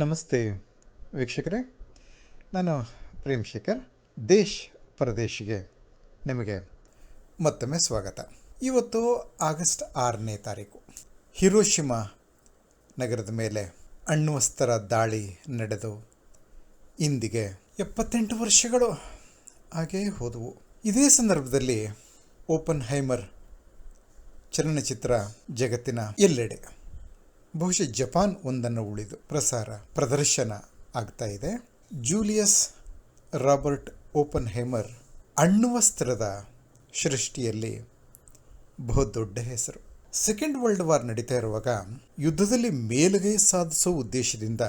ನಮಸ್ತೆ ವೀಕ್ಷಕರೇ. ನಾನು ಪ್ರೇಮ್ ಶೇಖರ್. ದೇಶ್ ಪ್ರದೇಶಿಗೆ ನಿಮಗೆ ಮತ್ತೊಮ್ಮೆ ಸ್ವಾಗತ. ಇವತ್ತು ಆಗಸ್ಟ್ ಆರನೇ ತಾರೀಕು. ಹಿರೋಶಿಮಾ ನಗರದ ಮೇಲೆ ಅಣ್ವಸ್ತರ ದಾಳಿ ನಡೆದು ಇಂದಿಗೆ ಎಪ್ಪತ್ತೆಂಟು ವರ್ಷಗಳು ಹಾಗೇ ಹೋದವು. ಇದೇ ಸಂದರ್ಭದಲ್ಲಿ ಓಪನ್ ಹೈಮರ್ ಚಲನಚಿತ್ರ ಜಗತ್ತಿನ ಎಲ್ಲೆಡೆ ಬಹುಶಃ ಜಪಾನ್ ಒಂದನ್ನು ಉಳಿದು ಪ್ರಸಾರ, ಪ್ರದರ್ಶನ ಆಗ್ತಾ ಇದೆ. ಜೂಲಿಯಸ್ ರಾಬರ್ಟ್ ಓಪನ್ ಹೇಮರ್ ಅಣ್ಣುವಸ್ತ್ರದ ಸೃಷ್ಟಿಯಲ್ಲಿ ಬಹುದೊಡ್ಡ ಹೆಸರು. ಸೆಕೆಂಡ್ ವರ್ಲ್ಡ್ ವಾರ್ ನಡೀತಾ ಇರುವಾಗ ಯುದ್ಧದಲ್ಲಿ ಮೇಲುಗೈ ಸಾಧಿಸೋ ಉದ್ದೇಶದಿಂದ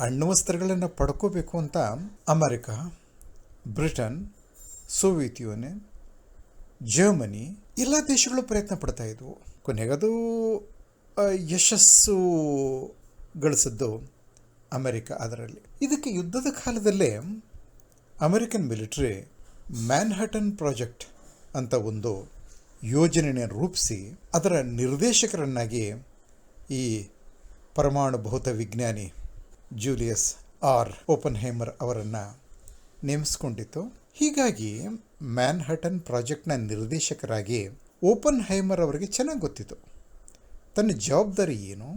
ಅಣ್ಣುವಸ್ತ್ರಗಳನ್ನು ಪಡ್ಕೋಬೇಕು ಅಂತ America, Britain, Soviet Union, Germany ಎಲ್ಲ ದೇಶಗಳು ಪ್ರಯತ್ನ ಪಡ್ತಾ ಇದ್ವು. ಕೊನೆಗದು ಯಶಸ್ಸು ಗಳಿಸಿದ್ದು ಅಮೆರಿಕ ಅದರಲ್ಲಿ. ಇದಕ್ಕೆ ಯುದ್ಧದ ಕಾಲದಲ್ಲೇ ಅಮೆರಿಕನ್ ಮಿಲಿಟ್ರಿ ಮ್ಯಾನ್ಹಟನ್ ಪ್ರಾಜೆಕ್ಟ್ ಅಂತ ಒಂದು ಯೋಜನೆಯನ್ನು ರೂಪಿಸಿ ಅದರ ನಿರ್ದೇಶಕರನ್ನಾಗಿ ಈ ಪರಮಾಣು ಭೌತ ವಿಜ್ಞಾನಿ ಜೂಲಿಯಸ್ ಆರ್ ಓಪನ್ ಹೇಮರ್ ಅವರನ್ನು ನೇಮಿಸ್ಕೊಂಡಿತ್ತು. ಹೀಗಾಗಿ ಮ್ಯಾನ್ಹಟನ್ ಪ್ರಾಜೆಕ್ಟ್ನ ನಿರ್ದೇಶಕರಾಗಿ ಓಪನ್ ಹೈಮರ್ ಅವರಿಗೆ ಚೆನ್ನಾಗಿ ಗೊತ್ತಿತ್ತು. ತನ್ನ ಜವಾಬ್ದಾರಿ ಏನು?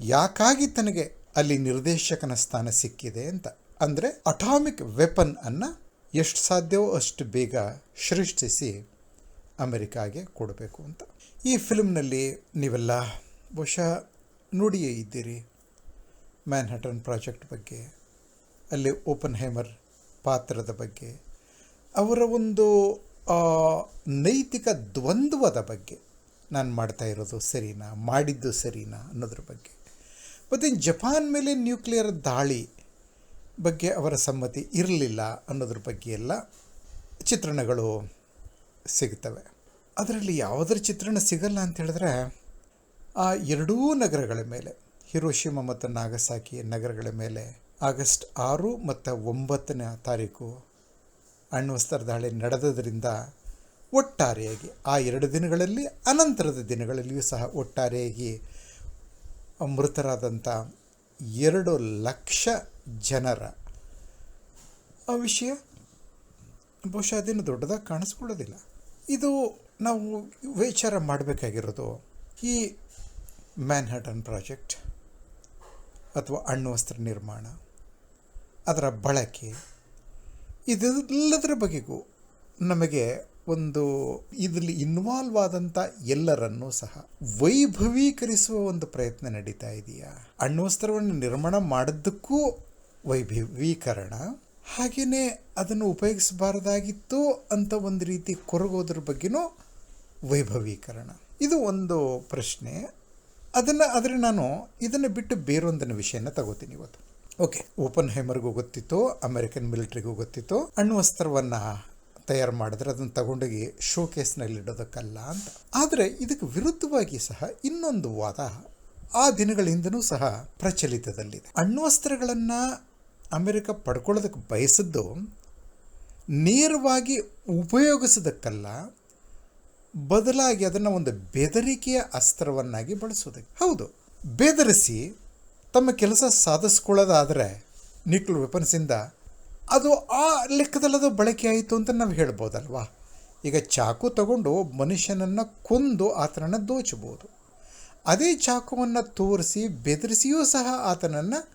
ಯಾಕಾಗಿ ತನಗೆ ಅಲ್ಲಿ ನಿರ್ದೇಶಕನ ಸ್ಥಾನ ಸಿಕ್ಕಿದೆ ಅಂತ? ಅಂದರೆ ಅಟಾಮಿಕ್ ವೆಪನ್ ಅನ್ನು ಎಷ್ಟು ಸಾಧ್ಯವೋ ಅಷ್ಟು ಬೇಗ ಸೃಷ್ಟಿಸಿ ಅಮೆರಿಕಾಗೆ ಕೊಡಬೇಕು ಅಂತ. ಈ ಫಿಲ್ಮ್ನಲ್ಲಿ ನೀವೆಲ್ಲ ಬಹುಶಃ ನೋಡಿಯೇ ಇದ್ದೀರಿ. ಮ್ಯಾನ್ಹಟನ್ ಪ್ರಾಜೆಕ್ಟ್ ಬಗ್ಗೆ, ಅಲ್ಲಿ ಓಪನ್ ಹೇಮರ್ ಪಾತ್ರದ ಬಗ್ಗೆ, ಅವರ ಒಂದು ನೈತಿಕ ದ್ವಂದ್ವದ ಬಗ್ಗೆ. ನಾನು ಮಾಡ್ತಾ ಇರೋದು ಸರಿನಾ? ಮಾಡಿದ್ದು ಸರಿನಾ ಅನ್ನೋದ್ರ ಬಗ್ಗೆ. ಮತ್ತು ಜಪಾನ್ ಮೇಲೆ ನ್ಯೂಕ್ಲಿಯರ್ ದಾಳಿ ಬಗ್ಗೆ ಅವರ ಸಮ್ಮತಿ ಇರಲಿಲ್ಲ ಅನ್ನೋದ್ರ ಬಗ್ಗೆ ಎಲ್ಲ ಚಿತ್ರಣಗಳು ಸಿಗ್ತವೆ ಅದರಲ್ಲಿ ಯಾವುದರ ಚಿತ್ರಣ ಸಿಗಲ್ಲ ಅಂತ ಹೇಳಿದ್ರೆ, ಆ ಎರಡೂ ನಗರಗಳ ಮೇಲೆ, ಹಿರೋಶಿಮ ಮತ್ತು ನಾಗಸಾಕಿ ನಗರಗಳ ಮೇಲೆ ಆಗಸ್ಟ್ ಆರು ಮತ್ತು ಒಂಬತ್ತನೇ ತಾರೀಕು ಅಣ್ವಸ್ತ್ರ ದಾಳಿ ನಡೆದದರಿಂದ ಒಟ್ಟಾರೆಯಾಗಿ ಆ ಎರಡು ದಿನಗಳಲ್ಲಿ, ಅನಂತರದ ದಿನಗಳಲ್ಲಿಯೂ ಸಹ ಒಟ್ಟಾರೆಯಾಗಿ ಮೃತರಾದಂಥ ಎರಡು ಲಕ್ಷ ಜನರ ಆ ವಿಷಯ ಬಹುಶಃ ಅದೇನು ದೊಡ್ಡದಾಗಿ ಕಾಣಿಸ್ಕೊಳ್ಳೋದಿಲ್ಲ. ಇದು ನಾವು ವಿಚಾರ ಮಾಡಬೇಕಾಗಿರೋದು ಈ ಮ್ಯಾನ್ಹಟನ್ ಪ್ರಾಜೆಕ್ಟ್ ಅಥವಾ ಅಣ್ವಸ್ತ್ರ ನಿರ್ಮಾಣ, ಅದರ ಬಳಕೆ, ಇದೆಲ್ಲದರ ಬಗೆಗೂ ನಮಗೆ ಒಂದು ಇದರಲ್ಲಿ ಇನ್ವಾಲ್ವ್ ಆದಂಥ ಎಲ್ಲರನ್ನೂ ಸಹ ವೈಭವೀಕರಿಸುವ ಒಂದು ಪ್ರಯತ್ನ ನಡೀತಾ ಇದೆಯಾ? ಅಣ್ವಸ್ತ್ರವನ್ನು ನಿರ್ಮಾಣ ಮಾಡಿದ್ದಕ್ಕೂ ವೈಭವೀಕರಣ ಹಾಗೆಯೇ ಅದನ್ನು ಉಪಯೋಗಿಸಬಾರ್ದಾಗಿತ್ತು ಅಂತ ಒಂದು ರೀತಿ ಕೊರಗೋದ್ರ ಬಗ್ಗೆನೂ ವೈಭವೀಕರಣ. ಇದು ಒಂದು ಪ್ರಶ್ನೆ. ಅದನ್ನು, ಆದರೆ ನಾನು ಇದನ್ನು ಬಿಟ್ಟು ಬೇರೊಂದನ್ನು ವಿಷಯನ ತಗೋತೀನಿ ಇವತ್ತು. ಓಕೆ. ಓಪನ್ ಹೈಮರ್ಗೂ ಗೊತ್ತಿತ್ತು, ಅಮೆರಿಕನ್ ಮಿಲಿಟ್ರಿಗೂ ಗೊತ್ತಿತ್ತು, ಅಣ್ವಸ್ತ್ರವನ್ನು ತಯಾರು ಮಾಡಿದ್ರೆ ಅದನ್ನು ತಗೊಂಡೋಗಿ ಶೋ ಕೇಸ್ನಲ್ಲಿ ಇಡೋದಕ್ಕಲ್ಲ ಅಂತ. ಆದರೆ ಇದಕ್ಕೆ ವಿರುದ್ಧವಾಗಿ ಸಹ ಇನ್ನೊಂದು ವಾದ ಆ ದಿನಗಳಿಂದನೂ ಸಹ ಪ್ರಚಲಿತದಲ್ಲಿದೆ. ಅಣ್ವಸ್ತ್ರಗಳನ್ನು ಅಮೆರಿಕ ಪಡ್ಕೊಳ್ಳೋದಕ್ಕೆ ಬಯಸಿದ್ದು ನೇರವಾಗಿ ಉಪಯೋಗಿಸೋದಕ್ಕಲ್ಲ, ಬದಲಾಗಿ ಅದನ್ನು ಒಂದು ಬೆದರಿಕೆಯ ಅಸ್ತ್ರವನ್ನಾಗಿ ಬಳಸೋದಕ್ಕೆ. ಹೌದು, ಬೆದರಿಸಿ ತಮ್ಮ ಕೆಲಸ ಸಾಧಿಸ್ಕೊಳ್ಳೋದಾದರೆ ನ್ಯೂಕ್ಲಿಯರ್ ವೆಪನ್ಸಿಂದ ಅದು ಆ ಲೆಕ್ಕದಲ್ಲಿ ಅದು ಬಳಕೆ ಆಯಿತು ಅಂತ ನಾವು ಹೇಳ್ಬೋದಲ್ವಾ? ಈಗ ಚಾಕು ತಗೊಂಡು ಮನುಷ್ಯನನ್ನು ಕೊಂದು ಆತನನ್ನು ದೋಚಬಹುದು ಅದೇ ಚಾಕುವನ್ನು ತೋರಿಸಿ ಬೆದರಿಸಿಯೂ ಸಹ ಆತನನ್ನು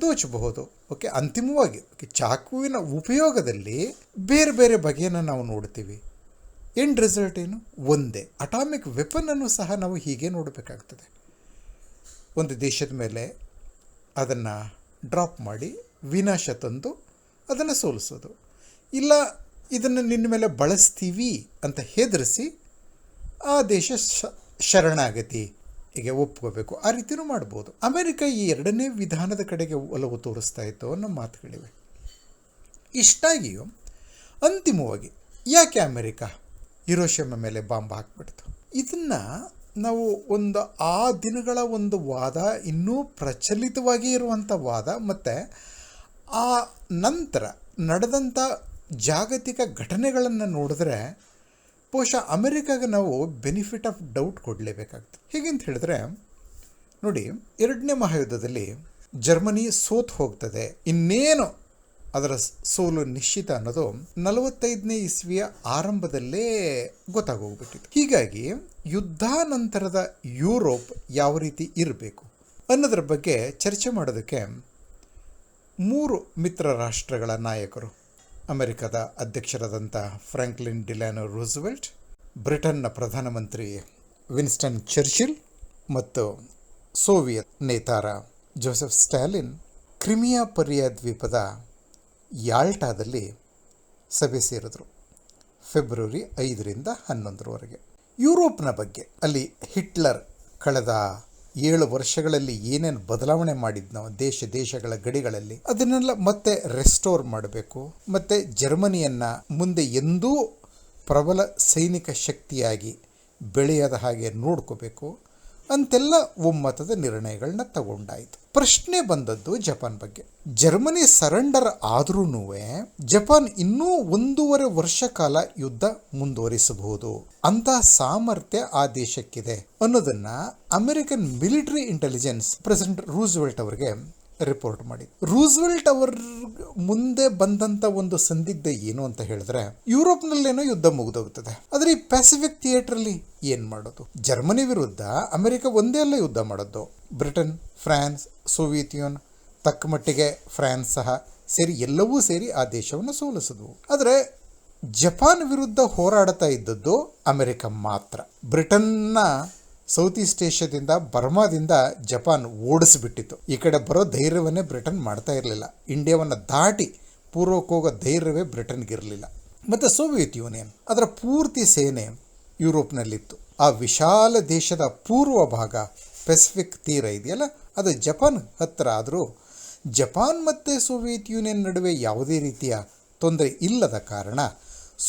ದೋಚಬಹುದು. ಓಕೆ, ಅಂತಿಮವಾಗಿ ಓಕೆ, ಚಾಕುವಿನ ಉಪಯೋಗದಲ್ಲಿ ಬೇರೆ ಬೇರೆ ಬಗೆಯನ್ನು ನಾವು ನೋಡ್ತೀವಿ. ಎಂಡ್ ರಿಸಲ್ಟ್ ಏನು? ಒಂದೇ. ಅಟಾಮಿಕ್ ವೆಪನನ್ನು ಸಹ ನಾವು ಹೀಗೆ ನೋಡಬೇಕಾಗ್ತದೆ. ಒಂದು ದೇಶದ ಮೇಲೆ ಅದನ್ನು ಡ್ರಾಪ್ ಮಾಡಿ ವಿನಾಶ ತಂದು ಅದನ್ನು ಸೋಲಿಸೋದು. ಇಲ್ಲ, ಇದನ್ನು ನಿನ್ನ ಮೇಲೆ ಬಳಸ್ತೀವಿ ಅಂತ ಹೆದರಿಸಿ ಆ ದೇಶ ಶ, ಶರಣಾಗತಿ. ಹೀಗೆ ಒಪ್ಕೋಬೇಕು. ಆ ರೀತಿಯೂ ಮಾಡ್ಬೋದು. ಅಮೆರಿಕ ಈ ಎರಡನೇ ವಿಧಾನದ ಕಡೆಗೆ ಒಲವು ತೋರಿಸ್ತಾ ಇತ್ತು ಅನ್ನೋ ಮಾತುಗಳಿವೆ. ಇಷ್ಟಾಗಿಯೂ ಅಂತಿಮವಾಗಿ ಯಾಕೆ ಅಮೆರಿಕ ಹಿರೋಶಿಮ ಮೇಲೆ ಬಾಂಬ್ ಹಾಕ್ಬಿಡ್ತು? ಇದನ್ನು ನಾವು ಒಂದು ಆ ದಿನಗಳ ಒಂದು ವಾದ ಇನ್ನೂ ಪ್ರಚಲಿತವಾಗಿ ಇರುವಂಥ ವಾದ ಮತ್ತು ಆ ನಂತರ ನಡೆದಂಥ ಜಾಗತಿಕ ಘಟನೆಗಳನ್ನು ನೋಡಿದ್ರೆ ಬಹುಶಃ ಅಮೆರಿಕಾಗೆ ನಾವು ಬೆನಿಫಿಟ್ ಆಫ್ ಡೌಟ್ ಕೊಡಲೇಬೇಕಾಗ್ತದೆ. ಹೇಗೆಂತ ಹೇಳಿದ್ರೆ, ನೋಡಿ, ಎರಡನೇ ಮಹಾಯುದ್ಧದಲ್ಲಿ ಜರ್ಮನಿ ಸೋತ್ ಹೋಗ್ತದೆ. ಇನ್ನೇನು ಅದರ ಸೋಲು ನಿಶ್ಚಿತ ಅನ್ನೋದು ನಲವತ್ತೈದನೇ ಇಸ್ವಿಯ ಆರಂಭದಲ್ಲೇ ಗೊತ್ತಾಗೋಗ್ಬಿಟ್ಟಿತ್ತು. ಹೀಗಾಗಿ ಯುದ್ಧಾನಂತರದ ಯುರೋಪ್ ಯಾವ ರೀತಿ ಇರಬೇಕು ಅನ್ನೋದ್ರ ಬಗ್ಗೆ ಚರ್ಚೆ ಮಾಡೋದಕ್ಕೆ ಮೂರು ಮಿತ್ರ ರಾಷ್ಟ್ರಗಳ ನಾಯಕರು. ಅಮೆರಿಕದ ಅಧ್ಯಕ್ಷರಾದಂಥ ಫ್ರಾಂಕ್ಲಿನ್ ಡಿಲ್ಯಾನೋ ರೂಸ್ವೆಲ್ಟ್, ಬ್ರಿಟನ್ನ ಪ್ರಧಾನಮಂತ್ರಿ ವಿನ್ಸ್ಟನ್ ಚರ್ಚಿಲ್ ಮತ್ತು ಸೋವಿಯತ್ ನೇತಾರ ಜೋಸೆಫ್ ಸ್ಟಾಲಿನ್ ಕ್ರಿಮಿಯಾ ಪರ್ಯ ದ್ವೀಪದ ಯಾಲ್ಟಾದಲ್ಲಿ ಸಭೆ ಸೇರಿದ್ರು. ಫೆಬ್ರವರಿ ಐದರಿಂದ ಹನ್ನೊಂದರವರೆಗೆ. ಯುರೋಪ್ನ ಬಗ್ಗೆ ಅಲ್ಲಿ ಹಿಟ್ಲರ್ ಕಳೆದ ಏಳು ವರ್ಷಗಳಲ್ಲಿ ಏನೇನು ಬದಲಾವಣೆ ಮಾಡಿದ್ನೋ ದೇಶ, ದೇಶಗಳ ಗಡಿಗಳಲ್ಲಿ, ಅದನ್ನೆಲ್ಲ ಮತ್ತೆ ರೆಸ್ಟೋರ್ ಮಾಡಬೇಕು. ಮತ್ತೆ ಜರ್ಮನಿಯನ್ನ ಮುಂದೆ ಎಂದೂ ಪ್ರಬಲ ಸೈನಿಕ ಶಕ್ತಿಯಾಗಿ ಬೆಳೆಯದ ಹಾಗೆ ನೋಡ್ಕೋಬೇಕು. ಅಂತೆಲ್ಲ ಒಮ್ಮತದ ನಿರ್ಣಯಗಳನ್ನ ತಗೊಂಡಾಯಿತು. ಪ್ರಶ್ನೆ ಬಂದದ್ದು ಜಪಾನ್ ಬಗ್ಗೆ. ಜರ್ಮನಿ ಸರೆಂಡರ್ ಆದ್ರೂ ಜಪಾನ್ ಇನ್ನೂ ಒಂದೂವರೆ ವರ್ಷ ಕಾಲ ಯುದ್ಧ ಮುಂದುವರಿಸಬಹುದು. ಅಂತ ಸಾಮರ್ಥ್ಯ ಆ ದೇಶಕ್ಕಿದೆ ಅನ್ನೋದನ್ನ American military intelligence president Roosevelt ಅವರಿಗೆ ರಿಪೋರ್ಟ್ ಮಾಡಿ. ರೂಸ್ವೆಲ್ಟ್ ಟವರ್ ಮುಂದೆ ಬಂದಂತ ಒಂದು ಸಂದಿಗ್ಧ ಏನು ಅಂತ ಹೇಳಿದ್ರೆ, ಯುರೋಪ್ನಲ್ಲೇನೋ ಯುದ್ಧ ಮುಗಿದೋಗ್ತದೆ. ಆದ್ರೆ ಈ ಥಿಯೇಟರ್ ಅಲ್ಲಿ ಏನ್ ಮಾಡೋದು? ಜರ್ಮನಿ ವಿರುದ್ಧ ಅಮೆರಿಕ ಒಂದೇ ಅಲ್ಲ ಯುದ್ಧ ಮಾಡೋದು. ಬ್ರಿಟನ್ ಫ್ರಾನ್ಸ್ ಸೋವಿಯತ್ ಯೂನಿಯನ್ ತಕ್ಕ ಮಟ್ಟಿಗೆ ಫ್ರಾನ್ಸ್ ಸಹ ಸೇರಿ ಎಲ್ಲವೂ ಸೇರಿ ಆ ದೇಶವನ್ನು ಸೋಲಿಸಿದ್ವು. ಆದರೆ ಜಪಾನ್ ವಿರುದ್ಧ ಹೋರಾಡ್ತಾ ಇದ್ದದ್ದು ಅಮೆರಿಕ ಮಾತ್ರ. ಬ್ರಿಟನ್ನ ಸೌತ್ ಈಸ್ಟ್ ಏಷ್ಯಾದಿಂದ ಬರ್ಮಾದಿಂದ ಜಪಾನ್ ಓಡಿಸಿಬಿಟ್ಟಿತ್ತು. ಈ ಕಡೆ ಬರೋ ಧೈರ್ಯವನ್ನೇ ಬ್ರಿಟನ್ ಮಾಡ್ತಾ ಇರಲಿಲ್ಲ. ಇಂಡಿಯಾವನ್ನು ದಾಟಿ ಪೂರ್ವಕ್ಕೆ ಹೋಗೋ ಧೈರ್ಯವೇ ಬ್ರಿಟನ್ಗಿರಲಿಲ್ಲ ಮತ್ತು ಸೋವಿಯತ್ ಯೂನಿಯನ್, ಅದರ ಪೂರ್ತಿ ಸೇನೆ ಯುರೋಪ್ನಲ್ಲಿತ್ತು. ಆ ವಿಶಾಲ ದೇಶದ ಪೂರ್ವ ಭಾಗ ಪೆಸಿಫಿಕ್ ತೀರ ಇದೆಯಲ್ಲ? ಅದು ಜಪಾನ್ ಹತ್ತಿರ ಆದರೂ ಜಪಾನ್ ಮತ್ತು ಸೋವಿಯತ್ ಯೂನಿಯನ್ ನಡುವೆ ಯಾವುದೇ ರೀತಿಯ ತೊಂದರೆ ಇಲ್ಲದ ಕಾರಣ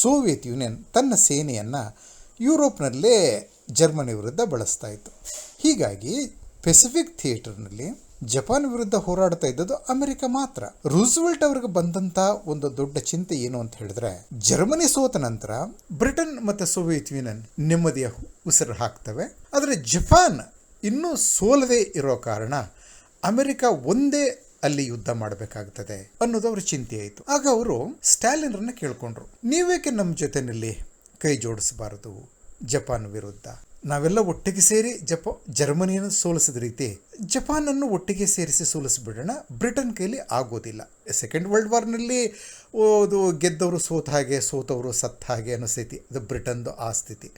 ಸೋವಿಯತ್ ಯೂನಿಯನ್ ತನ್ನ ಸೇನೆಯನ್ನು ಯುರೋಪ್ನಲ್ಲೇ ಜರ್ಮನಿ ವಿರುದ್ಧ ಬಳಸ್ತಾ ಇತ್ತು. ಹೀಗಾಗಿ ಪೆಸಿಫಿಕ್ ಥಿಯೇಟರ್ನಲ್ಲಿ ಜಪಾನ್ ವಿರುದ್ಧ ಹೋರಾಡ್ತಾ ಇದ್ದದ್ದು ಅಮೆರಿಕ ಮಾತ್ರ. ರೂಸ್ವೆಲ್ಟ್ ಅವ್ರಿಗೆ ಬಂದಂತ ಒಂದು ದೊಡ್ಡ ಚಿಂತೆ ಏನು ಅಂತ ಹೇಳಿದ್ರೆ, ಜರ್ಮನಿ ಸೋತ ನಂತರ ಬ್ರಿಟನ್ ಮತ್ತೆ ಸೋವಿಯತ್ ಯೂನಿಯನ್ ನೆಮ್ಮದಿಯ ಉಸಿರು ಹಾಕ್ತವೆ. ಆದರೆ ಜಪಾನ್ ಇನ್ನೂ ಸೋಲದೆ ಇರೋ ಕಾರಣ ಅಮೆರಿಕ ಒಂದೇ ಅಲ್ಲಿ ಯುದ್ಧ ಮಾಡಬೇಕಾಗ್ತದೆ ಅನ್ನೋದು ಅವ್ರ ಚಿಂತೆ ಆಯಿತು. ಆಗ ಅವರು ಸ್ಟಾಲಿನ್ರನ್ನ ಕೇಳ್ಕೊಂಡ್ರು. ನೀವೇಕೆ ನಮ್ಮ ಜೊತೆನಲ್ಲಿ ಕೈ ಜೋಡಿಸಬಾರದು? ಜಪಾನ್ ವಿರುದ್ಧ. ನಾವೆಲ್ಲ ಒಟ್ಟಿಗೆ ಸೇರಿ ಜಪ, ಜರ್ಮನಿಯನ್ನು ಸೋಲಿಸಿದ ರೀತಿ ಜಪಾನನ್ನು ಒಟ್ಟಿಗೆ ಸೇರಿಸಿ ಸೋಲಿಸಿಬಿಡೋಣ ಬ್ರಿಟನ್ ಕೈಲಿ ಆಗೋದಿಲ್ಲ. ಸೆಕೆಂಡ್ ವರ್ಲ್ಡ್ ವಾರ್ನಲ್ಲಿ ಅದು ಗೆದ್ದವರು ಸೋತ ಹಾಗೆ, ಸೋತವರು ಸತ್ತ ಹಾಗೆ ಅನ್ನೋ ಸ್ಥಿತಿ. ಅದು ಬ್ರಿಟನ್ದು ಆ ಸ್ಥಿತಿ.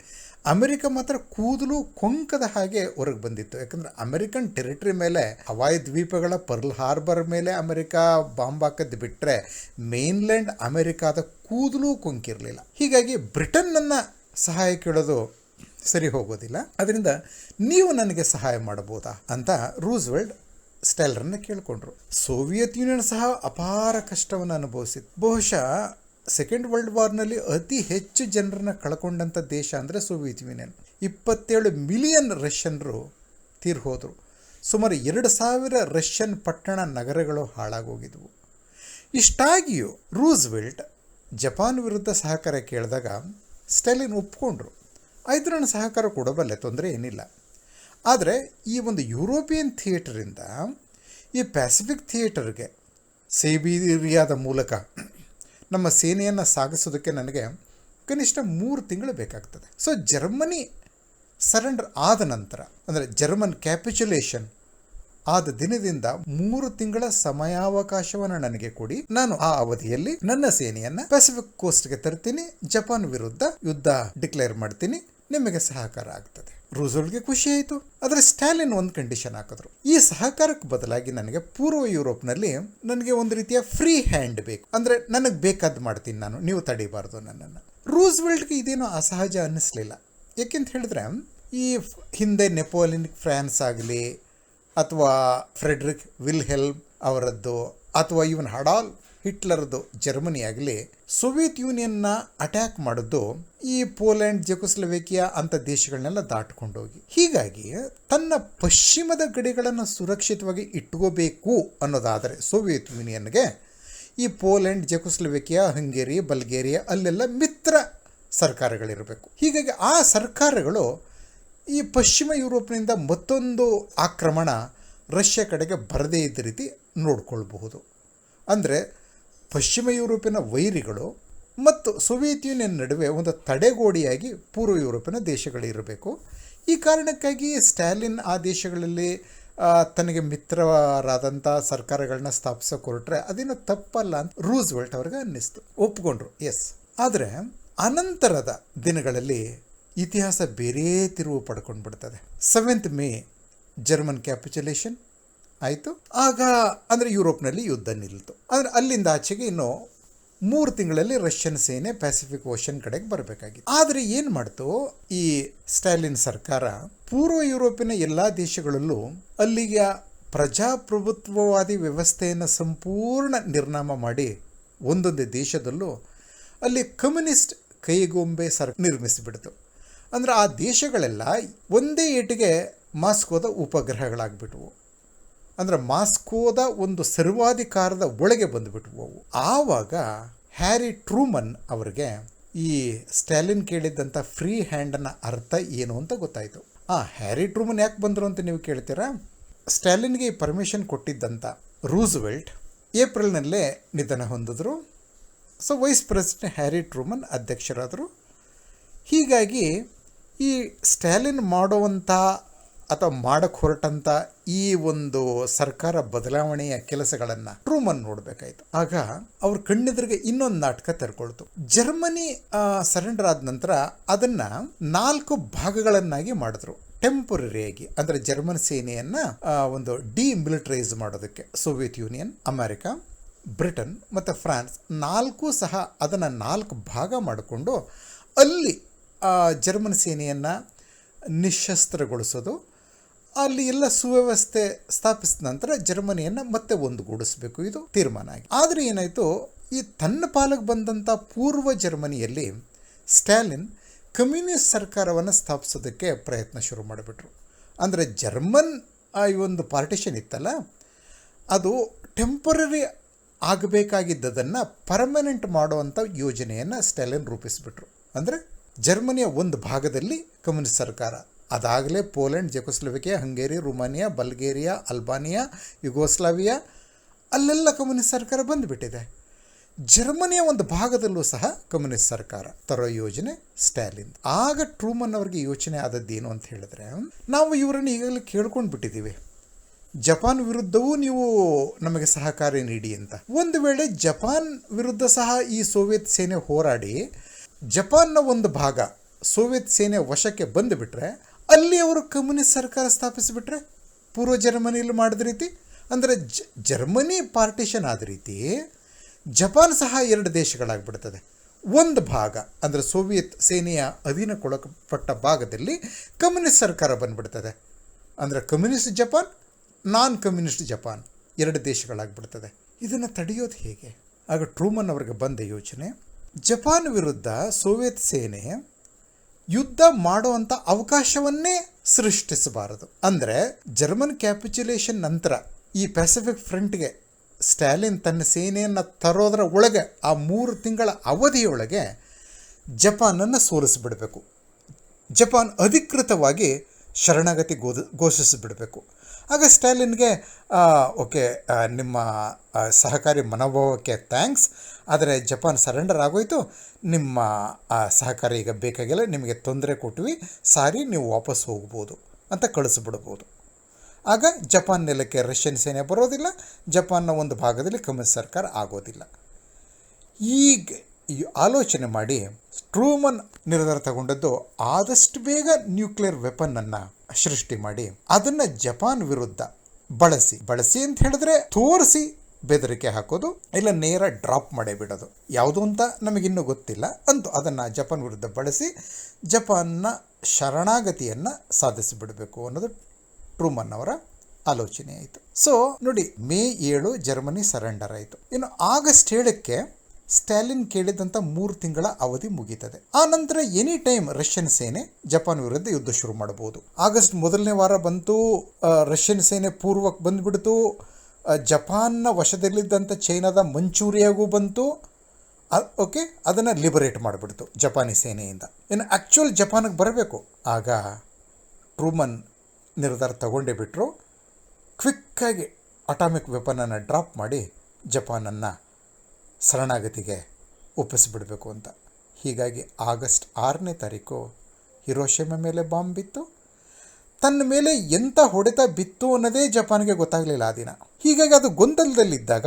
ಅಮೆರಿಕ ಮಾತ್ರ ಕೂದಲು ಕೊಂಕದ ಹಾಗೆ ಹೊರಗೆ ಬಂದಿತ್ತು. ಯಾಕಂದ್ರೆ ಅಮೆರಿಕನ್ ಟೆರಿಟರಿ ಮೇಲೆ, ಹವಾಯಿ ದ್ವೀಪಗಳ ಪರ್ಲ್ ಹಾರ್ಬರ್ ಮೇಲೆ ಅಮೆರಿಕ ಬಾಂಬ್ ಹಾಕದ್ದು ಬಿಟ್ಟರೆ ಮೇನ್ಲ್ಯಾಂಡ್ ಅಮೆರಿಕಾದ ಕೂದಲು ಕೊಂಕಿರಲಿಲ್ಲ. ಹೀಗಾಗಿ ಬ್ರಿಟನ್ನನ್ನು ಸಹಾಯ ಕೇಳೋದು ಸರಿ ಹೋಗೋದಿಲ್ಲ. ಅದರಿಂದ ನೀವು ನನಗೆ ಸಹಾಯ ಮಾಡಬಹುದಾ? ಅಂತ ರೂಸ್ವೆಲ್ಟ್ ಸ್ಟೈಲರನ್ನು ಕೇಳಿಕೊಂಡ್ರು. ಸೋವಿಯತ್ ಯೂನಿಯನ್ ಸಹ ಅಪಾರ ಕಷ್ಟವನ್ನು ಅನುಭವಿಸಿತ್ತು ಬಹುಶಃ ಸೆಕೆಂಡ್ ವರ್ಲ್ಡ್ ವಾರ್ನಲ್ಲಿ ಅತಿ ಹೆಚ್ಚು ಜನರನ್ನು ಕಳ್ಕೊಂಡಂಥ ದೇಶ ಅಂದರೆ ಸೋವಿಯತ್ ಯೂನಿಯನ್. ಇಪ್ಪತ್ತೇಳು ಮಿಲಿಯನ್ ರಷ್ಯನ್ರು ತೀರ್ ಹೋದರು. ಸುಮಾರು ಎರಡು ಸಾವಿರ ರಷ್ಯನ್ ಪಟ್ಟಣ ನಗರಗಳು ಹಾಳಾಗೋಗಿದ್ವು. ಇಷ್ಟಾಗಿಯೂ ರೂಸ್ವೆಲ್ಟ್ ಜಪಾನ್ ವಿರುದ್ಧ ಸಹಕಾರ ಕೇಳಿದಾಗ ಸ್ಟಾಲಿನ್ ಒಪ್ಪಿಕೊಂಡ್ರು ನಾನು ಸಹಕಾರ ಕೊಡಬಲ್ಲೆ ತೊಂದರೆ ಏನಿಲ್ಲ. ಆದರೆ ಈ ಒಂದು ಯುರೋಪಿಯನ್ ಥಿಯೇಟರಿಂದ ಈ ಪ್ಯಾಸಿಫಿಕ್ ಥಿಯೇಟರ್ಗೆ ಸೈಬೀರಿಯಾದ ಮೂಲಕ ನಮ್ಮ ಸೇನೆಯನ್ನು ಸಾಗಿಸೋದಕ್ಕೆ ನನಗೆ ಕನಿಷ್ಠ ಮೂರು ತಿಂಗಳು ಬೇಕಾಗ್ತದೆ. ಸೊ ಜರ್ಮನಿ ಸರೆಂಡರ್ ಆದ ನಂತರ, ಅಂದರೆ ಜರ್ಮನ್ ಕ್ಯಾಪಿಚುಲೇಷನ್ ಆದ ದಿನದಿಂದ ಮೂರು ತಿಂಗಳ ಸಮಯಾವಕಾಶವನ್ನು ನನಗೆ ಕೊಡಿ. ನಾನು ಆ ಅವಧಿಯಲ್ಲಿ ನನ್ನ ಸೇನೆಯನ್ನ ಪೆಸಿಫಿಕ್ ಕೋಸ್ಟ್ಗೆ ತರ್ತೀನಿ. ಜಪಾನ್ ವಿರುದ್ಧ ಯುದ್ಧ ಡಿಕ್ಲೇರ್ ಮಾಡ್ತೀನಿ. ನಿಮಗೆ ಸಹಕಾರ ಆಗ್ತದೆ. ರೂಸೋಲ್ಗೆ ಖುಷಿ ಆಯಿತು. ಆದರೆ ಸ್ಟಾಲಿನ್ ಒಂದು ಕಂಡೀಷನ್ ಹಾಕಿದ್ರು. ಈ ಸಹಕಾರಕ್ಕೆ ಬದಲಾಗಿ ನನಗೆ ಪೂರ್ವ ಯುರೋಪ್ನಲ್ಲಿ ನನಗೆ ಒಂದು ರೀತಿಯ ಫ್ರೀ ಹ್ಯಾಂಡ್ ಬೇಕು. ಅಂದರೆ ನನಗೆ ಬೇಕಾದ್ ಮಾಡ್ತೀನಿ ನಾನು. ನೀವು ತಡಿಬಾರ್ದು ನನ್ನನ್ನು. ರೂಸ್ವೆಲ್ಟ್ಗೆ ಇದೇನೋ ಅಸಹಜ ಅನ್ನಿಸ್ಲಿಲ್ಲ. ಯಾಕೆಂತ ಹೇಳಿದ್ರೆ ಈ ಹಿಂದೆ ನೆಪೋಲಿಯನ್ ಫ್ರಾನ್ಸ್ ಆಗಲಿ ಅಥವಾ ಫ್ರೆಡ್ರಿಕ್ ವಿಲ್ಹೆಲ್ಮ್ ಅವರದ್ದು ಅಥವಾ ಇವನ್ ಹಡಾಲ್ ಹಿಟ್ಲರ್ದು ಜರ್ಮನಿ ಆಗಲಿ ಸೋವಿಯತ್ ಯೂನಿಯನ್ನ ಅಟ್ಯಾಕ್ ಮಾಡಿದ್ದು ಈ ಪೋಲೆಂಡ್, ಜಕುಸ್ಲವೇಕಿಯಾ ಅಂತ ದೇಶಗಳನ್ನೆಲ್ಲ ದಾಟ್ಕೊಂಡೋಗಿ. ಹೀಗಾಗಿ ತನ್ನ ಪಶ್ಚಿಮದ ಗಡಿಗಳನ್ನು ಸುರಕ್ಷಿತವಾಗಿ ಇಟ್ಕೋಬೇಕು ಅನ್ನೋದಾದರೆ ಸೋವಿಯತ್ ಯೂನಿಯನ್ಗೆ ಈ ಪೋಲೆಂಡ್, ಜಕುಸ್ಲವೇಕಿಯಾ, ಹಂಗೇರಿ, ಬಲ್ಗೇರಿಯಾ ಅಲ್ಲೆಲ್ಲ ಮಿತ್ರ ಸರ್ಕಾರಗಳಿರಬೇಕು. ಹೀಗಾಗಿ ಆ ಸರ್ಕಾರಗಳು ಈ ಪಶ್ಚಿಮ ಯುರೋಪ್ನಿಂದ ಮತ್ತೊಂದು ಆಕ್ರಮಣ ರಷ್ಯಾ ಕಡೆಗೆ ಬರದೇ ಇದ್ದ ರೀತಿ ನೋಡಿಕೊಳ್ಬಹುದು. ಅಂದರೆ ಪಶ್ಚಿಮ ಯುರೋಪಿನ ವೈರಿಗಳು ಮತ್ತು ಸೋವಿಯತ್ ಯೂನಿಯನ್ ನಡುವೆ ಒಂದು ತಡೆಗೋಡೆಯಾಗಿ ಪೂರ್ವ ಯುರೋಪಿನ ದೇಶಗಳಿರಬೇಕು ಈ ಕಾರಣಕ್ಕಾಗಿ ಸ್ಟ್ಯಾಲಿನ್ ಆ ದೇಶಗಳಲ್ಲಿ ತನಗೆ ಮಿತ್ರರಾದಂಥ ಸರ್ಕಾರಗಳನ್ನ ಸ್ಥಾಪಿಸೋಕೆ ಹೊರಟ್ರೆ ಅದೇನು ತಪ್ಪಲ್ಲ ಅಂತ ರೂಸ್ವೆಲ್ಟ್ ಅವ್ರಿಗೆ ಅನ್ನಿಸ್ತು. ಒಪ್ಕೊಂಡ್ರು ಎಸ್ ಆದರೆ ಅನಂತರದ ದಿನಗಳಲ್ಲಿ ಇತಿಹಾಸ ಬೇರೆ ತಿರುವು ಪಡ್ಕೊಂಡು ಬಿಡ್ತದೆ ಸೆವೆಂತ್ ಮೇ ಜರ್ಮನ್ ಕ್ಯಾಪಿಚುಲೇಷನ್ ಆಯಿತು. ಆಗ ಅಂದರೆ ಯುರೋಪ್ನಲ್ಲಿ ಯುದ್ಧ ನಿಲ್ತು. ಅಂದರೆ ಅಲ್ಲಿಂದ ಆಚೆಗೆ ಇನ್ನು ಮೂರು ತಿಂಗಳಲ್ಲಿ ರಷ್ಯನ್ ಸೇನೆ ಪ್ಯಾಸಿಫಿಕ್ ಓಷನ್ ಕಡೆಗೆ ಬರಬೇಕಾಗಿತ್ತು. ಆದರೆ ಏನು ಮಾಡ್ತು? ಈ ಸ್ಟಾಲಿನ್ ಸರ್ಕಾರ ಪೂರ್ವ ಯುರೋಪಿನ ಎಲ್ಲ ದೇಶಗಳಲ್ಲೂ ಅಲ್ಲಿಗೆ ಪ್ರಜಾಪ್ರಭುತ್ವವಾದಿ ವ್ಯವಸ್ಥೆಯನ್ನು ಸಂಪೂರ್ಣ ನಿರ್ನಾಮ ಮಾಡಿ ಒಂದೊಂದೇ ದೇಶದಲ್ಲೂ ಅಲ್ಲಿ ಕಮ್ಯುನಿಸ್ಟ್ ಕೈಗೊಂಬೆ ಸರ್ ನಿರ್ಮಿಸಿಬಿಡ್ತು. ಅಂದರೆ ಆ ದೇಶಗಳೆಲ್ಲ ಒಂದೇ ಏಟಿಗೆ ಮಾಸ್ಕೋದ ಉಪಗ್ರಹಗಳಾಗ್ಬಿಟ್ವು. ಅಂದರೆ ಮಾಸ್ಕೋದ ಒಂದು ಸರ್ವಾಧಿಕಾರದ ಒಳಗೆ ಬಂದುಬಿಟ್ವು ಅವು. ಆವಾಗ ಹ್ಯಾರಿ ಟ್ರೂಮನ್ ಅವರಿಗೆ ಈ ಸ್ಟ್ಯಾಲಿನ್ ಕೇಳಿದ್ದಂಥ ಫ್ರೀ ಹ್ಯಾಂಡನ ಅರ್ಥ ಏನು ಅಂತ ಗೊತ್ತಾಯಿತು. ಆ ಹ್ಯಾರಿ ಟ್ರೂಮನ್ ಯಾಕೆ ಬಂದರು ಅಂತ ನೀವು ಕೇಳ್ತೀರಾ? ಸ್ಟ್ಯಾಲಿನ್ಗೆ ಈ ಪರ್ಮಿಷನ್ ಕೊಟ್ಟಿದ್ದಂಥ ರೂಸ್ವೆಲ್ಟ್ ಏಪ್ರಿಲ್ನಲ್ಲೇ ನಿಧನ ಹೊಂದಿದ್ರು. So vice president Harry Truman ಅಧ್ಯಕ್ಷರಾದರು. ಹೀಗಾಗಿ ಈ ಸ್ಟ್ಯಾಲಿನ್ ಮಾಡುವಂಥ ಅಥವಾ ಮಾಡಕ್ಕೆ ಹೊರಟಂಥ ಈ ಒಂದು ಸರ್ಕಾರ ಬದಲಾವಣೆಯ ಕೆಲಸಗಳನ್ನು ಟ್ರೂಮನ್ ನೋಡಬೇಕಾಯ್ತು. ಆಗ ಅವ್ರ ಕಣ್ಣೆದುರಿಗೆ ಇನ್ನೊಂದು ನಾಟಕ ತೆರ್ಕೊಳ್ತು. ಜರ್ಮನಿ ಸರೆಂಡರ್ ಆದ ನಂತರ ಅದನ್ನ ನಾಲ್ಕು ಭಾಗಗಳನ್ನಾಗಿ ಮಾಡಿದ್ರು. ಟೆಂಪರರಿಯಾಗಿ ಅಂದರೆ ಜರ್ಮನ್ ಸೇನೆಯನ್ನ ಒಂದು ಡಿಮಿಲಿಟರೈಸ್ ಮಾಡೋದಕ್ಕೆ. ಸೋವಿಯತ್ ಯೂನಿಯನ್ ಅಮೆರಿಕ ಬ್ರಿಟನ್ ಮತ್ತು ಫ್ರಾನ್ಸ್ ನಾಲ್ಕು ಸಹ ಅದನ್ನು ನಾಲ್ಕು ಭಾಗ ಮಾಡಿಕೊಂಡು ಅಲ್ಲಿ ಜರ್ಮನ್ ಸೇನೆಯನ್ನು ನಿಶಸ್ತ್ರಗೊಳಿಸೋದು. ಅಲ್ಲಿ ಎಲ್ಲ ಸುವ್ಯವಸ್ಥೆ ಸ್ಥಾಪಿಸಿದ ನಂತರ ಜರ್ಮನಿಯನ್ನು ಮತ್ತೆ ಒಂದುಗೂಡಿಸಬೇಕು. ಇದು ತೀರ್ಮಾನ ಆಗಿ. ಆದರೆ ಏನಾಯಿತು? ಈ ತನ್ನ ಪಾಲಿಗೆ ಬಂದಂಥ ಪೂರ್ವ ಜರ್ಮನಿಯಲ್ಲಿ ಸ್ಟ್ಯಾಲಿನ್ ಕಮ್ಯುನಿಸ್ಟ್ ಸರ್ಕಾರವನ್ನು ಸ್ಥಾಪಿಸೋದಕ್ಕೆ ಪ್ರಯತ್ನ ಶುರು ಮಾಡಿಬಿಟ್ರು. ಅಂದರೆ ಜರ್ಮನ್ ಈ ಒಂದು ಪಾರ್ಟಿಷನ್ ಇತ್ತಲ್ಲ, ಅದು ಟೆಂಪರರಿ ಆಗಬೇಕಾಗಿದ್ದದನ್ನು ಪರ್ಮನೆಂಟ್ ಮಾಡುವಂಥ ಯೋಜನೆಯನ್ನು ಸ್ಟ್ಯಾಲಿನ್ ರೂಪಿಸಿಬಿಟ್ರು. ಅಂದರೆ ಜರ್ಮನಿಯ ಒಂದು ಭಾಗದಲ್ಲಿ ಕಮ್ಯುನಿಸ್ಟ್ ಸರ್ಕಾರ. ಅದಾಗಲೇ Poland, Czechoslovakia, Hungary, Romania, Bulgaria, Albania, Yugoslavia ಅಲ್ಲೆಲ್ಲ ಕಮ್ಯುನಿಸ್ಟ್ ಸರ್ಕಾರ ಬಂದುಬಿಟ್ಟಿದೆ. ಜರ್ಮನಿಯ ಒಂದು ಭಾಗದಲ್ಲೂ ಸಹ ಕಮ್ಯುನಿಸ್ಟ್ ಸರ್ಕಾರ ತರೋ ಯೋಜನೆ ಸ್ಟ್ಯಾಲಿನ್. ಆಗ ಟ್ರೂಮನ್ ಅವರಿಗೆ ಯೋಚನೆ ಆದದ್ದೇನು ಅಂತ ಹೇಳಿದ್ರೆ, ನಾವು ಇವರನ್ನು ಈಗಾಗಲೇ ಕೇಳ್ಕೊಂಡು ಬಿಟ್ಟಿದ್ದೀವಿ ಜಪಾನ್ ವಿರುದ್ಧವೂ ನೀವು ನಮಗೆ ಸಹಕಾರ ನೀಡಿ ಅಂತ. ಒಂದು ವೇಳೆ ಜಪಾನ್ ವಿರುದ್ಧ ಸಹ ಈ ಸೋವಿಯತ್ ಸೇನೆ ಹೋರಾಡಿ ಜಪಾನ್ನ ಒಂದು ಭಾಗ ಸೋವಿಯತ್ ಸೇನೆ ವಶಕ್ಕೆ ಬಂದುಬಿಟ್ರೆ ಅಲ್ಲಿ ಅವರು ಕಮ್ಯುನಿಸ್ಟ್ ಸರ್ಕಾರ ಸ್ಥಾಪಿಸಿಬಿಟ್ರೆ ಪೂರ್ವ ಜರ್ಮನಿಯಲ್ಲಿ ಮಾಡಿದ ರೀತಿ, ಅಂದರೆ ಜರ್ಮನಿ ಪಾರ್ಟಿಷನ್ ಆದ ರೀತಿ ಜಪಾನ್ ಸಹ ಎರಡು ದೇಶಗಳಾಗ್ಬಿಡ್ತದೆ. ಒಂದು ಭಾಗ, ಅಂದರೆ ಸೋವಿಯತ್ ಸೇನೆಯ ಅಧೀನಕ್ಕೊಳಪಟ್ಟ ಭಾಗದಲ್ಲಿ ಕಮ್ಯುನಿಸ್ಟ್ ಸರ್ಕಾರ ಬಂದ್ಬಿಡ್ತದೆ. ಅಂದರೆ communist Japan non communist Japan ಎರಡು ದೇಶಗಳಾಗ್ಬಿಡ್ತದೆ. ಇದನ್ನು ತಡೆಯೋದು ಹೇಗೆ? ಆಗ ಟ್ರೂಮನ್ ಅವರಿಗೆ ಬಂದ ಯೋಚನೆ ಜಪಾನ್ ವಿರುದ್ಧ ಸೋವಿಯತ್ ಸೇನೆ ಯುದ್ಧ ಮಾಡುವಂಥ ಅವಕಾಶವನ್ನೇ ಸೃಷ್ಟಿಸಬಾರದು. ಅಂದರೆ ಜರ್ಮನ್ ಕ್ಯಾಪಿಚುಲೇಷನ್ ನಂತರ ಈ ಪೆಸಿಫಿಕ್ ಫ್ರಂಟ್ಗೆ ಸ್ಟ್ಯಾಲಿನ್ ತನ್ನ ಸೇನೆಯನ್ನು ತರೋದರ ಒಳಗೆ ಆ ಮೂರು ತಿಂಗಳ ಅವಧಿಯೊಳಗೆ ಜಪಾನನ್ನು ಸೋಲಿಸಿಬಿಡಬೇಕು. ಜಪಾನ್ ಅಧಿಕೃತವಾಗಿ ಶರಣಾಗತಿ ಗೋದ, ಘೋಷಿಸಿಬಿಡಬೇಕು. ಆಗ ಸ್ಟ್ಯಾಲಿನ್ಗೆ ಓಕೆ ನಿಮ್ಮ ಸಹಕಾರಿ ಮನೋಭಾವಕ್ಕೆ ಥ್ಯಾಂಕ್ಸ್ ಆದರೆ ಜಪಾನ್ ಸರೆಂಡರ್ ಆಗೋಯ್ತು. ನಿಮ್ಮ ಸಹಕಾರ ಈಗ ಬೇಕಾಗಿಲ್ಲ. ನಿಮಗೆ ತೊಂದರೆ ಕೊಟ್ವಿ. ಸಾರಿ, ನೀವು ವಾಪಸ್ ಹೋಗ್ಬೋದು ಅಂತ ಕಳಿಸ್ಬಿಡ್ಬೋದು. ಆಗ ಜಪಾನ್ ನೆಲಕ್ಕೆ ರಷ್ಯನ್ ಸೇನೆ ಬರೋದಿಲ್ಲ. ಜಪಾನ್ನ ಒಂದು ಭಾಗದಲ್ಲಿ ಕಮ್ಯುನಿಸ್ಟ್ ಸರ್ಕಾರ ಆಗೋದಿಲ್ಲ. ಈಗ ಆಲೋಚನೆ ಮಾಡಿ ಟ್ರೂಮನ್ ನಿರ್ಧಾರ ತಗೊಂಡದ್ದು ಆದಷ್ಟು ಬೇಗ ನ್ಯೂಕ್ಲಿಯರ್ ವೆಪನ್ನನ್ನು ಸೃಷ್ಟಿ ಮಾಡಿ, ಅದನ್ನು ಜಪಾನ್ ವಿರುದ್ಧ ಬಳಸಿ ಬಳಸಿ ಅಂತ ಹೇಳಿದ್ರೆ ತೋರಿಸಿ ಬೆದರಿಕೆ ಹಾಕೋದು ಇಲ್ಲ ನೇರ ಡ್ರಾಪ್ ಮಾಡೇ ಬಿಡೋದು. ಯಾವುದು ಅಂತ ನಮಗಿನ್ನೂ ಗೊತ್ತಿಲ್ಲ. ಅಂತೂ ಅದನ್ನು ಜಪಾನ್ ವಿರುದ್ಧ ಬಳಸಿ ಜಪಾನ್ನ ಶರಣಾಗತಿಯನ್ನು ಸಾಧಿಸಿಬಿಡಬೇಕು ಅನ್ನೋದು ಟ್ರೂಮನ್ ಅವರ ಆಲೋಚನೆ ಆಯಿತು. ಸೊ ನೋಡಿ, ಮೇ ಏಳು ಜರ್ಮನಿ ಸರೆಂಡರ್ ಆಯಿತು. ಇನ್ನು ಆಗಸ್ಟ್ ಏಳಕ್ಕೆ ಸ್ಟ್ಯಾಲಿನ್ ಕೇಳಿದಂಥ ಮೂರು ತಿಂಗಳ ಅವಧಿ ಮುಗೀತದೆ. ಆ ನಂತರ ಎನಿ ಟೈಮ್ ರಷ್ಯನ್ ಸೇನೆ ಜಪಾನ್ ವಿರುದ್ಧ ಯುದ್ಧ ಶುರು ಮಾಡಬಹುದು. ಆಗಸ್ಟ್ ಮೊದಲನೇ ವಾರ ಬಂತು ರಷ್ಯನ್ ಸೇನೆ ಪೂರ್ವಕ್ಕೆ ಬಂದ್ಬಿಡ್ತು. ಜಪಾನ್ನ ವಶದಲ್ಲಿದ್ದಂಥ ಚೈನಾದ ಮಂಚೂರಿಯಾಗೂ ಬಂತು. ಓಕೆ, ಅದನ್ನು ಲಿಬರೇಟ್ ಮಾಡಿಬಿಡ್ತು ಜಪಾನಿ ಸೇನೆಯಿಂದ. ಇನ್ನು ಆ್ಯಕ್ಚುಯಲ್ ಜಪಾನಿಗೆ ಬರಬೇಕು. ಆಗ ಟ್ರೂಮನ್ ನಿರ್ಧಾರ ತಗೊಂಡೇ ಬಿಟ್ಟರು ಕ್ವಿಕ್ ಕ್ವಿಕ್ಕಾಗಿ ಅಟಾಮಿಕ್ ವೆಪನನ್ನು ಡ್ರಾಪ್ ಮಾಡಿ ಜಪಾನನ್ನು ಶರಣಾಗತಿಗೆ ಒಪ್ಪಿಸಿಬಿಡಬೇಕು ಅಂತ. ಹೀಗಾಗಿ ಆಗಸ್ಟ್ ಆರನೇ ತಾರೀಕು ಹಿರೋಶಿಮ ಮೇಲೆ ಬಾಂಬ್ ಬಿತ್ತು. ತನ್ನ ಮೇಲೆ ಎಂಥ ಹೊಡೆತ ಬಿತ್ತು ಅನ್ನೋದೇ ಜಪಾನ್ಗೆ ಗೊತ್ತಾಗಲಿಲ್ಲ ಆ ದಿನ. ಹೀಗಾಗಿ ಅದು ಗೊಂದಲದಲ್ಲಿದ್ದಾಗ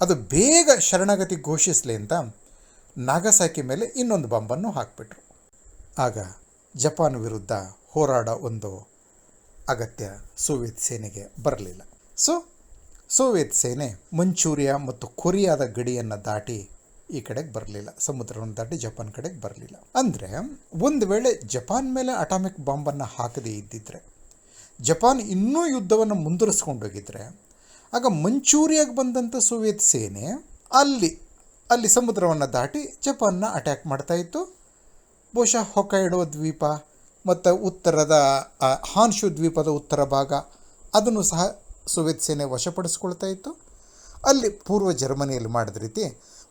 ಅದು ಬೇಗ ಶರಣಾಗತಿ ಘೋಷಿಸಲಿ ಅಂತ ನಾಗಸಾಕಿ ಮೇಲೆ ಇನ್ನೊಂದು ಬಾಂಬನ್ನು ಹಾಕಿಬಿಟ್ರು. ಆಗ ಜಪಾನ್ ವಿರುದ್ಧ ಹೋರಾಡ ಒಂದು ಅಗತ್ಯ ಸೋವಿಯತ್ ಸೇನೆಗೆ ಬರಲಿಲ್ಲ. ಸೊ, ಸೋವಿಯತ್ ಸೇನೆ, ಮಂಚೂರಿಯಾ ಮತ್ತು ಕೊರಿಯಾದ ಗಡಿಯನ್ನು ದಾಟಿ ಈ ಕಡೆಗೆ ಬರಲಿಲ್ಲ. ಸಮುದ್ರವನ್ನು ದಾಟಿ ಜಪಾನ್ ಕಡೆಗೆ ಬರಲಿಲ್ಲ. ಅಂದರೆ, ಒಂದು ವೇಳೆ ಜಪಾನ್ ಮೇಲೆ ಅಟಾಮಿಕ್ ಬಾಂಬನ್ನು ಹಾಕದೇ ಇದ್ದಿದ್ರೆ, ಜಪಾನ್ ಇನ್ನೂ ಯುದ್ಧವನ್ನು ಮುಂದುವರಿಸ್ಕೊಂಡೋಗಿದ್ರೆ ಆಗ ಮಂಚೂರಿಯಾಗಿ ಬಂದಂಥ ಸೋವಿಯತ್ ಸೇನೆ ಅಲ್ಲಿ ಅಲ್ಲಿ ಸಮುದ್ರವನ್ನು ದಾಟಿ ಜಪಾನ್ನ ಅಟ್ಯಾಕ್ ಮಾಡ್ತಾ ಇತ್ತು. ಬಹುಶಃ ಹೊಕೈಡೋ ದ್ವೀಪ ಮತ್ತು ಉತ್ತರದ ಹಾನ್ಶು ದ್ವೀಪದ ಉತ್ತರ ಭಾಗ ಅದನ್ನು ಸಹ ಸೋವಿಯತ್ ಸೇನೆ ವಶಪಡಿಸ್ಕೊಳ್ತಾ ಇತ್ತು. ಅಲ್ಲಿ ಪೂರ್ವ ಜರ್ಮನಿಯಲ್ಲಿ ಮಾಡಿದ ರೀತಿ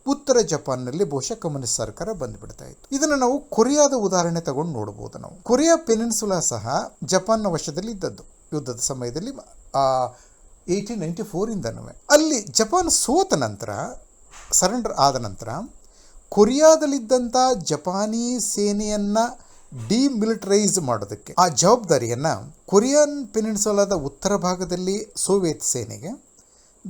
ಉತ್ತರ ಜಪಾನ್ನಲ್ಲಿ ಬಹುಶಃ ಕಮ್ಯುನಿಸ್ಟ್ ಸರ್ಕಾರ ಬಂದ್ಬಿಡ್ತಾ ಇತ್ತು. ಇದನ್ನು ನಾವು ಕೊರಿಯಾದ ಉದಾಹರಣೆ ತಗೊಂಡು ನೋಡಬಹುದು ನಾವು. ಕೊರಿಯಾ ಪೆನಿನ್ಸುಲಾ ಸಹ ಜಪಾನ್ನ ವಶದಲ್ಲಿ ಇದ್ದದ್ದು. ಯುದ್ಧದ ಸಮಯದಲ್ಲಿ ಏಯ್ಟೀನ್ ನೈಂಟಿ ಫೋರಿಂದನೂ ಅಲ್ಲಿ ಜಪಾನ್ ಸೋತ ನಂತರ ಸರೆಂಡರ್ ಆದ ನಂತರ, ಕೊರಿಯಾದಲ್ಲಿದ್ದಂಥ ಜಪಾನಿ ಸೇನೆಯನ್ನು ಡಿಮಿಲಿಟರೈಸ್ ಮಾಡೋದಕ್ಕೆ, ಆ ಜವಾಬ್ದಾರಿಯನ್ನು ಕೊರಿಯನ್ ಪೆನಿನ್ಸುಲಾದ ಉತ್ತರ ಭಾಗದಲ್ಲಿ ಸೋವಿಯತ್ ಸೇನೆಗೆ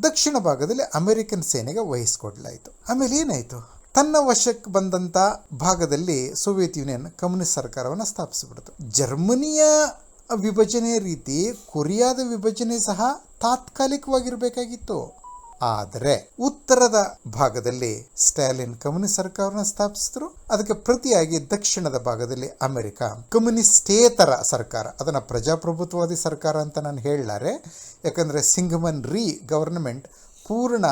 ದಕ್ಷಿಣ ಭಾಗದಲ್ಲಿ ಅಮೆರಿಕನ್ ಸೇನೆಗೆ ವಹಿಸಿಕೊಡ್ಲಾಯಿತು. ಆಮೇಲೆ ಏನಾಯಿತು? ತನ್ನ ವಶಕ್ಕೆ ಬಂದಂಥ ಭಾಗದಲ್ಲಿ ಸೋವಿಯತ್ ಯೂನಿಯನ್ ಕಮ್ಯುನಿಸ್ಟ್ ಸರ್ಕಾರವನ್ನು ಸ್ಥಾಪಿಸಿಬಿಡ್ತು. ಜರ್ಮನಿಯ ವಿಭಜನೆ ರೀತಿ, ಕೊರಿಯಾದ ವಿಭಜನೆ ಸಹ ತಾತ್ಕಾಲಿಕವಾಗಿರಬೇಕಾಗಿತ್ತು. ಆದರೆ ಉತ್ತರದ ಭಾಗದಲ್ಲಿ ಸ್ಟಾಲಿನ್ ಕಮ್ಯುನಿಸ್ಟ್ ಸರ್ಕಾರವನ್ನು ಸ್ಥಾಪಿಸಿದ್ರು. ಅದಕ್ಕೆ ಪ್ರತಿಯಾಗಿ ದಕ್ಷಿಣದ ಭಾಗದಲ್ಲಿ ಅಮೆರಿಕ ಕಮ್ಯುನಿಸ್ಟೇತರ ಸರ್ಕಾರ. ಅದನ್ನ ಪ್ರಜಾಪ್ರಭುತ್ವವಾದಿ ಸರ್ಕಾರ ಅಂತ ನಾನು ಹೇಳಲಾರೆ. ಯಾಕಂದರೆ ಸಿಂಗಮನ್ ರೀ ಗವರ್ನಮೆಂಟ್ ಪೂರ್ಣ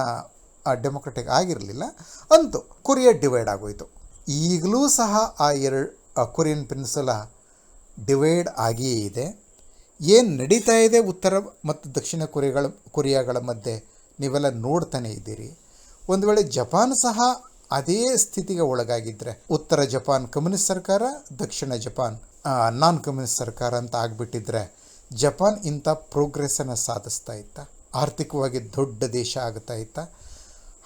ಡೆಮೊಕ್ರೆಟಿಕ್ ಆಗಿರಲಿಲ್ಲ. ಅಂತೂ ಕೊರಿಯಾ ಡಿವೈಡ್ ಆಗೋಯ್ತು. ಈಗಲೂ ಸಹ ಆ ಎರಡು ಕೊರಿಯನ್ ಪ್ರಿನ್ಸಲ ಡಿವೈಡ್ ಆಗಿಯೇ ಇದೆ. ಏನು ನಡೀತಾ ಇದೆ ಉತ್ತರ ಮತ್ತು ದಕ್ಷಿಣ ಕೊರಿಯಾಗಳ ಕೊರಿಯಾಗಳ ಮಧ್ಯೆ? ನೀವೆಲ್ಲ ನೋಡ್ತಾನೆ ಇದ್ದೀರಿ. ಒಂದು ವೇಳೆ ಜಪಾನ್ ಸಹ ಅದೇ ಸ್ಥಿತಿಗೆ ಒಳಗಾಗಿದ್ದರೆ ಉತ್ತರ ಜಪಾನ್ ಕಮ್ಯುನಿಸ್ಟ್ ಸರ್ಕಾರ, ದಕ್ಷಿಣ ಜಪಾನ್ ನಾನ್ ಕಮ್ಯುನಿಸ್ಟ್ ಸರ್ಕಾರ ಅಂತ ಆಗಿಬಿಟ್ಟಿದ್ರೆ ಜಪಾನ್ ಇಂಥ ಪ್ರೋಗ್ರೆಸ್ಸನ್ನು ಸಾಧಿಸ್ತಾ ಇತ್ತ. ಆರ್ಥಿಕವಾಗಿ ದೊಡ್ಡ ದೇಶ ಆಗ್ತಾ ಇತ್ತ.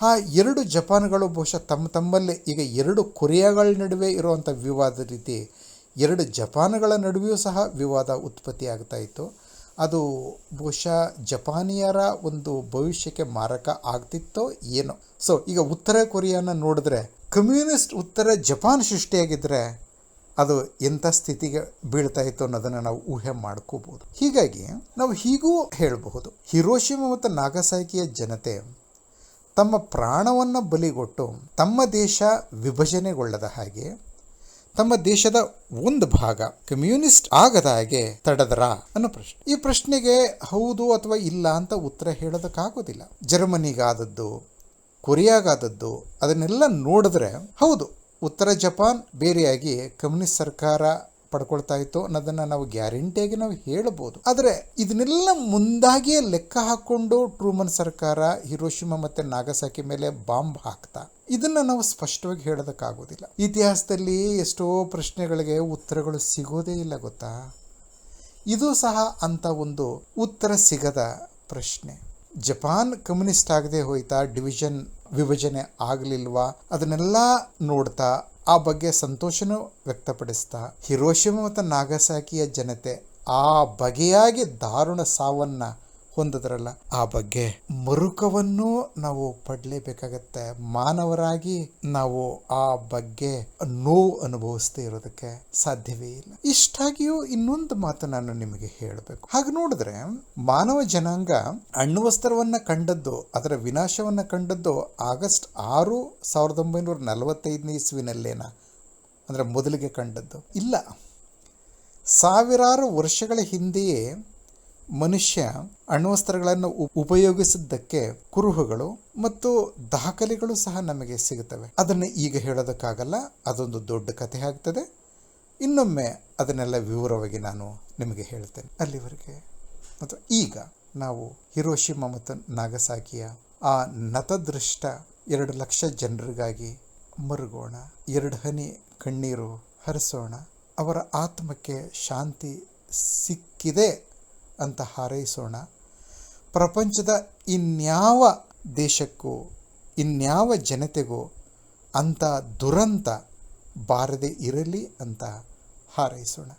ಆ ಎರಡು ಜಪಾನ್ಗಳು ಬಹುಶಃ ತಮ್ಮ ತಮ್ಮಲ್ಲೇ, ಈಗ ಎರಡು ಕೊರಿಯಾಗಳ ನಡುವೆ ಇರುವಂಥ ವಿವಾದ ರೀತಿ ಎರಡು ಜಪಾನ್ಗಳ ನಡುವೆಯೂ ಸಹ ವಿವಾದ ಉತ್ಪತ್ತಿ ಆಗ್ತಾ ಇತ್ತು. ಅದು ಬಹುಶಃ ಜಪಾನಿಯರ ಒಂದು ಭವಿಷ್ಯಕ್ಕೆ ಮಾರಕ ಆಗ್ತಿತ್ತೋ ಏನೋ. ಸೊ ಈಗ ಉತ್ತರ ಕೊರಿಯಾನ ನೋಡಿದ್ರೆ, ಕಮ್ಯುನಿಸ್ಟ್ ಉತ್ತರ ಜಪಾನ್ ಸೃಷ್ಟಿಯಾಗಿದ್ದರೆ ಅದು ಎಂಥ ಸ್ಥಿತಿಗೆ ಬೀಳ್ತಾ ಇತ್ತು ಅನ್ನೋದನ್ನು ನಾವು ಊಹೆ ಮಾಡ್ಕೋಬೋದು ಹೀಗಾಗಿ ನಾವು ಹೀಗೂ ಹೇಳಬಹುದು. ಹಿರೋಶಿಮಾ ಮತ್ತು ನಾಗಸಾಕಿಯ ಜನತೆ ತಮ್ಮ ಪ್ರಾಣವನ್ನು ಬಲಿಗೊಟ್ಟು ತಮ್ಮ ದೇಶ ವಿಭಜನೆಗೊಳ್ಳದ ಹಾಗೆ ತಮ್ಮ ದೇಶದ ಒಂದು ಭಾಗ, ಕಮ್ಯುನಿಸ್ಟ್ ಆಗದ ಹಾಗೆ ತಡದರ ಅನ್ನೋ ಪ್ರಶ್ನೆ. ಈ ಪ್ರಶ್ನೆಗೆ ಹೌದು ಅಥವಾ ಇಲ್ಲ ಅಂತ ಉತ್ತರ ಹೇಳೋದಕ್ಕಾಗೋದಿಲ್ಲ. ಜರ್ಮನಿಗಾದದ್ದು, ಕೊರಿಯಾಗಾದದ್ದು, ಅದನ್ನೆಲ್ಲ ನೋಡಿದ್ರೆ ಹೌದು. ಉತ್ತರ ಜಪಾನ್ ಬೇರೆಯಾಗಿ ಕಮ್ಯುನಿಸ್ಟ್ ಸರ್ಕಾರ ಪಡ್ಕೊಳ್ತಾ ಇತ್ತು ಅನ್ನೋದನ್ನು ನಾವು ಗ್ಯಾರಂಟಿಯಾಗಿ ನಾವು ಹೇಳ್ಬೋದು. ಆದರೆ ಇದನ್ನೆಲ್ಲ ಮುಂದಾಗಿಯೇ ಲೆಕ್ಕ ಹಾಕ್ಕೊಂಡು ಟ್ರೂಮನ್ ಸರ್ಕಾರ ಹಿರೋಶಿಮಾ ಮತ್ತು ನಾಗಸಾಕಿ ಮೇಲೆ ಬಾಂಬ್ ಹಾಕ್ತಾ, ಇದನ್ನು ನಾವು ಸ್ಪಷ್ಟವಾಗಿ ಹೇಳೋದಕ್ಕಾಗೋದಿಲ್ಲ. ಇತಿಹಾಸದಲ್ಲಿ ಎಷ್ಟೋ ಪ್ರಶ್ನೆಗಳಿಗೆ ಉತ್ತರಗಳು ಸಿಗೋದೇ ಇಲ್ಲ ಗೊತ್ತಾ? ಇದು ಸಹ ಅಂತ ಒಂದು ಉತ್ತರ ಸಿಗದ ಪ್ರಶ್ನೆ. ಜಪಾನ್ ಕಮ್ಯುನಿಸ್ಟ್ ಆಗದೆ ಹೋಯ್ತಾ ಡಿವಿಷನ್ ವಿಭಜನೆ ಆಗಲಿಲ್ವಾ? ಅದನ್ನೆಲ್ಲ ನೋಡ್ತಾ ಆ ಬಗ್ಗೆ ಸಂತೋಷನೂ ವ್ಯಕ್ತಪಡಿಸ್ತಾ ಹಿರೋಶಿಮ ಮತ್ತು ನಾಗಸಾಕಿಯ ಜನತೆ ಆ ಬಗೆಯಾಗಿ ದಾರುಣ ಸಾವನ್ನ ಹೊಂದಿದ್ರಲ್ಲ. ಆ ಬಗ್ಗೆ ಮರುಕವನ್ನು ನಾವು ಪಡ್ಲೇಬೇಕಾಗತ್ತೆ. ಮಾನವರಾಗಿ ನಾವು ಆ ಬಗ್ಗೆ ನೋವು ಅನುಭವಿಸ್ತಾ ಇರೋದಕ್ಕೆ ಸಾಧ್ಯವೇ ಇಲ್ಲ. ಇಷ್ಟಾಗಿಯೂ ಇನ್ನೊಂದು ಮಾತು ನಾನು ನಿಮಗೆ ಹೇಳಬೇಕು. ಹಾಗೆ ನೋಡಿದ್ರೆ, ಮಾನವ ಜನಾಂಗ ಅಣ್ವಸ್ತ್ರವನ್ನ ಕಂಡದ್ದು, ಅದರ ವಿನಾಶವನ್ನ ಕಂಡದ್ದು ಆಗಸ್ಟ್ ಆರು ಸಾವಿರದ ಒಂಬೈನೂರ ನಲವತ್ತೈದನೇ ಇಸ್ವಿನಲ್ಲೇನ? ಅಂದ್ರೆ ಮೊದಲಿಗೆ ಕಂಡದ್ದು. ಇಲ್ಲ. ಸಾವಿರಾರು ವರ್ಷಗಳ ಹಿಂದೆಯೇ ಮನುಷ್ಯ ಅಣ್ವಸ್ತ್ರಗಳನ್ನು ಉಪಯೋಗಿಸಿದ್ದಕ್ಕೆ ಕುರುಹುಗಳು ಮತ್ತು ದಾಖಲೆಗಳು ಸಹ ನಮಗೆ ಸಿಗುತ್ತವೆ. ಅದನ್ನು ಈಗ ಹೇಳೋದಕ್ಕಾಗಲ್ಲ, ಅದೊಂದು ದೊಡ್ಡ ಕಥೆ ಆಗ್ತದೆ. ಇನ್ನೊಮ್ಮೆ ಅದನ್ನೆಲ್ಲ ವಿವರವಾಗಿ ನಾನು ನಿಮಗೆ ಹೇಳ್ತೇನೆ. ಅಲ್ಲಿವರೆಗೆ ಮತ್ತು ಈಗ ನಾವು ಹಿರೋಶಿಮಾ ಮತ್ತು ನಾಗಸಾಕಿಯ ಆ ನತದೃಷ್ಟ ಎರಡು ಲಕ್ಷ ಜನರಿಗಾಗಿ ಮರುಗೋಣ. ಎರಡು ಹನಿ ಕಣ್ಣೀರು ಹರಿಸೋಣ. ಅವರ ಆತ್ಮಕ್ಕೆ ಶಾಂತಿ ಸಿಕ್ಕಿದೆ ಅಂತ ಹಾರೈಸೋಣ. ಪ್ರಪಂಚದ ಇನ್ಯಾವ ದೇಶಕ್ಕೂ ಇನ್ಯಾವ ಜನತೆಗೂ ಅಂಥ ದುರಂತ ಬಾರದೆ ಇರಲಿ ಅಂತ ಹಾರೈಸೋಣ.